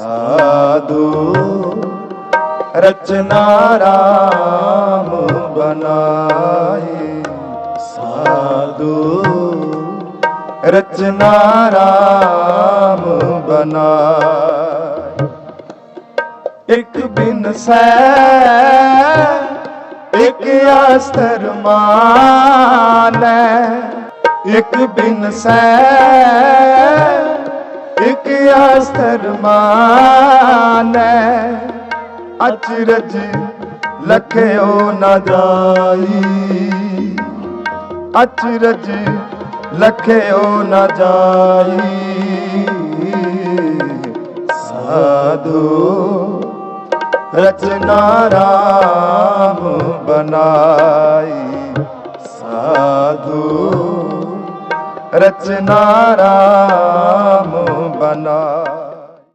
ਸਾਧੂ ਰਚਨਾ ਰਾਮ ਬਨਾਏ ਸਾਧੂ ਰਚਨਾ ਰਾਮ ਬਨਾਏ ਇੱਕ ਬਿਨ ਸੈ ਇੱਕ ਆਸਤਰ ਮਾਨੈ ਇੱਕ ਬਿਨ ਸੈ ਇੱਕ ਆਸਤਰ ਮਾਨੈ ਅਚਰਜ ਲਖਿਓ ਨਾ ਜਾਈ। ਅਚਰਜ ਲਖਿਓ ਨਾ ਜਾਈ। ਸਾਧੂ ਰਚਨਾ ਰਾਮ ਬਨਾਈ ਸਾਧੂ ਰਚਨਾ ਰਾਮ জানা